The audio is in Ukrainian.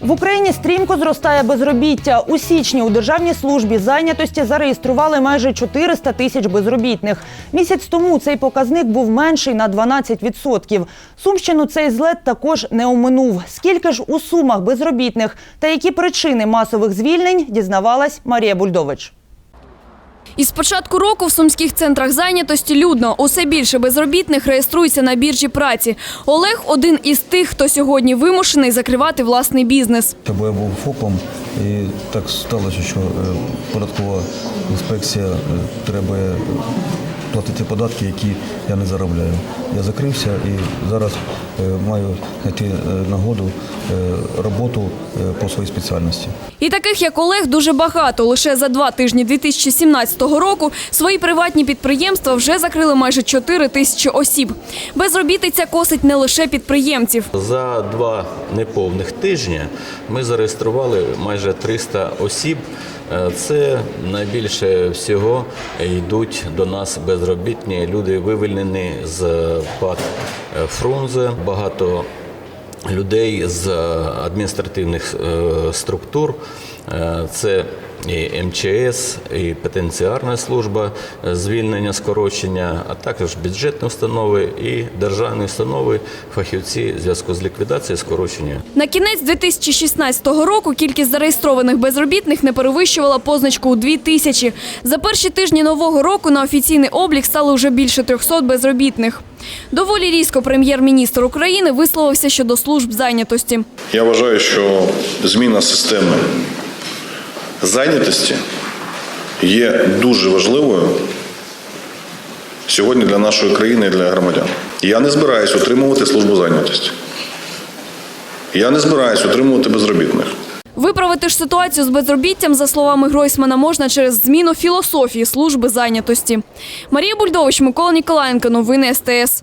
В Україні стрімко зростає безробіття. У січні у державній службі зайнятості зареєстрували майже 400 тисяч безробітних. Місяць тому цей показник був менший на 12%. Сумщину цей злет також не оминув. Скільки ж у сумах безробітних та які причини масових звільнень дізнавалась Марія Бульдович. Із початку року в сумських центрах зайнятості людно. Усе більше безробітних реєструється на біржі праці. Олег один із тих, хто сьогодні вимушений закривати власний бізнес. Бо я був ФОПом, і так сталося, що е, податкова інспекція е, треба платити податки, які я не заробляю. Я закрився і зараз е, маю знайти е, нагоду е, роботу е, по своїй спеціальності. І таких, як Олег, дуже багато. Лише за два тижні 2017 року свої приватні підприємства вже закрили майже 4 тисячі осіб. Безробітиця косить не лише підприємців. За два неповних тижні ми зареєстрували майже 300 осіб. Це найбільше всього йдуть до нас безробітні люди, вивільнені з ПАД Фрунзе. Багато людей з адміністративних е, структур. Е, Це і МЧС, і пенітенціарна служба е, звільнення, скорочення, а також бюджетні установи і державні установи, фахівці в зв'язку з ліквідацією скорочення. На кінець 2016 року кількість зареєстрованих безробітних не перевищувала позначку у 2 тисячі. За перші тижні нового року на офіційний облік стало вже більше 300 безробітних. Доволі різко прем'єр-міністр України висловився щодо служб зайнятості. Я вважаю, що зміна системи зайнятості є дуже важливою сьогодні для нашої країни і для громадян. Я не збираюсь утримувати службу зайнятості. Я не збираюсь утримувати безробітних. Виправити ж ситуацію з безробіттям, за словами Гройсмана, можна через зміну філософії служби зайнятості. Марія Бульдович, Микола Ніколаєнко. Новини СТС.